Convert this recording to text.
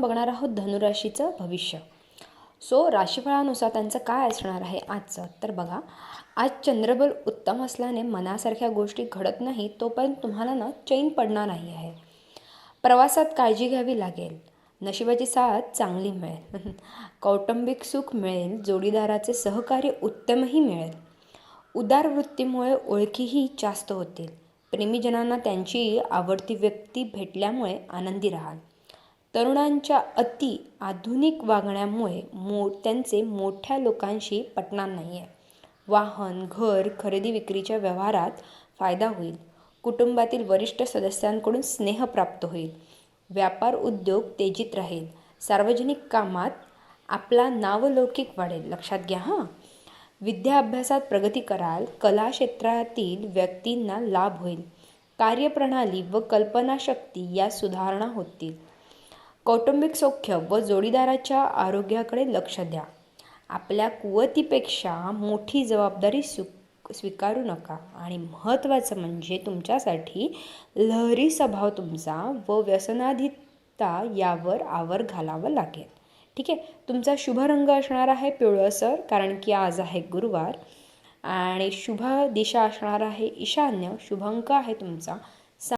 आपण बघणार आहोत धनुराशीचं भविष्य. सो राशीफळानुसार त्यांचं काय असणार आहे आजचं? तर बघा आज चंद्रबल उत्तम असल्याने मनासारख्या गोष्टी घडत नाही तोपर्यंत तुम्हाला ना चैन पडणार नाही आहे. प्रवासात काळजी घ्यावी लागेल. नशिबाची साथ चांगली मिळेल. कौटुंबिक सुख मिळेल. जोडीदाराचे सहकार्य उत्तमही मिळेल. उदार वृत्तीमुळे ओळखीही जास्त होतील. प्रेमीजनांना त्यांची आवडती व्यक्ती भेटल्यामुळे आनंदी राहाल. तरुणांच्या अति आधुनिक वागण्यामुळे मो त्यांचे मोठ्या लोकांशी पटणार नाही आहे वाहन घर खरेदी विक्रीच्या व्यवहारात फायदा होईल. कुटुंबातील वरिष्ठ सदस्यांकडून स्नेह प्राप्त होईल. व्यापार उद्योग तेजीत राहील. सार्वजनिक कामात आपला नावलौकिक वाढेल. लक्षात घ्या हां. विद्या अभ्यासात प्रगती कराल. कला क्षेत्रातील व्यक्तींना लाभ होईल. कार्यप्रणाली व कल्पनाशक्ती या सुधारणा होतील. कौटुंबिक सौख्य व जोडीदाराच्या आरोग्याकडे लक्ष द्या. आपल्या कुवतीपेक्षा मोठी जबाबदारी सु स्वीकारू नका. आणि महत्त्वाचं म्हणजे तुमच्यासाठी लहरी स्वभाव तुमचा व व्यसनाधीनता यावर आवर घालावं लागेल. ठीक आहे? तुमचा शुभ रंग असणार आहे पिवळसर कारण की आज आहे गुरुवार. आणि शुभ दिशा असणार आहे ईशान्य. शुभ अंक आहे तुमचा.